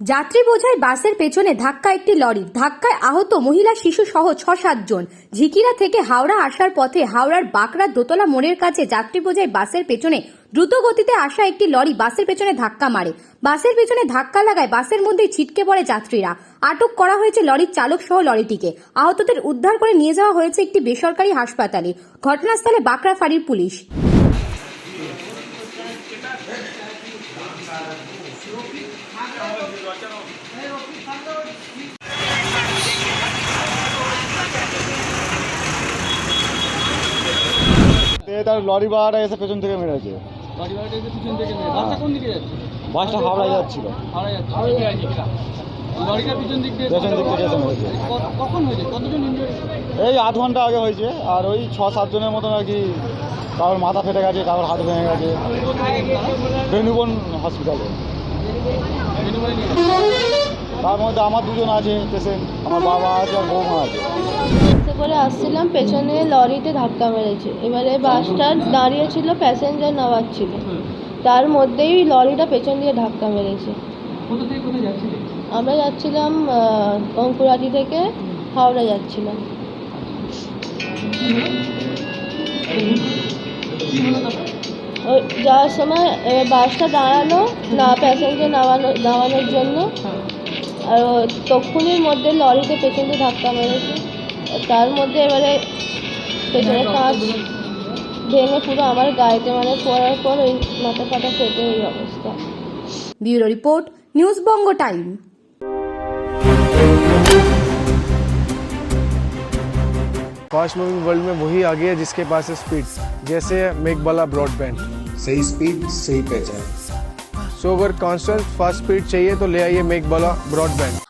যাত্রী বোঝাই বাসের পেছনে ধাক্কা একটি লরি ধাক্কায় আহত মহিলা শিশু সহ ছ সাতজন ঝিকিরা থেকে হাওড়া আসার পথে হাওড়ার বাঁকড়া দোতলা মোড়ের কাছে যাত্রী বোঝাই বাসের পেছনে দ্রুত গতিতে আসা একটি লরি বাসের পেছনে ধাক্কা মারে। বাসের পেছনে ধাক্কা লাগায় বাসের মধ্যেই ছিটকে পড়ে যাত্রীরা। আটক করা হয়েছে লরির চালক সহ লরিটিকে। আহতদের উদ্ধার করে নিয়ে যাওয়া হয়েছে একটি বেসরকারি হাসপাতালে। ঘটনাস্থলে বাঁকড়া ফাঁড়ির পুলিশ। তার লরি বাড়াটা এসে পেছন থেকে মেরেছে। বাসটা হাওড়ায় যাচ্ছিল। এই আধ ঘণ্টা আগে হয়েছে। আর ওই ছ সাতজনের মতন আর কি কারোর মাথা ফেটে গেছে কারোর হাত ভেঙে গেছে। বেনুবন হসপিটালে তার মধ্যে আমার দুজন আছে পেশেন্ট আমার বাবা আছে আর বৌমা আছে। করে আসছিলাম পেছনে লরিতে ধাক্কা মেরেছে। এবারে বাসটা দাঁড়িয়ে ছিল প্যাসেঞ্জার নামাচ্ছিল তার মধ্যেই লরিটা পেছন দিয়ে ধাক্কা মেরেছে। আমরা যাচ্ছিলাম অঙ্কুরাটি থেকে হাওড়া যাচ্ছিলাম। যাওয়ার সময় এবার বাসটা দাঁড়ালো না প্যাসেঞ্জার নামানো নামানোর জন্য আর ও তক্ষুনির মধ্যে লরিতে পেছন দিয়ে ধাক্কা মেরেছে তার মধ্যে এবারে পেছনের কাঁচ ভেঙে পুরো আমার গায়েতে মানে পড়ার পর ওই মাথা ফাটা ফেটে এই অবস্থা bureau report news Banga time fast moving world में वही आगे है जिसके पास है स्पीड जैसे मेक वाला ब्रॉडबैंड सही स्पीड सही पहचान सो अगर कॉन्स्टेंट फास्ट स्पीड चाहिए तो ले आइए मेक वाला ब्रॉडबैंड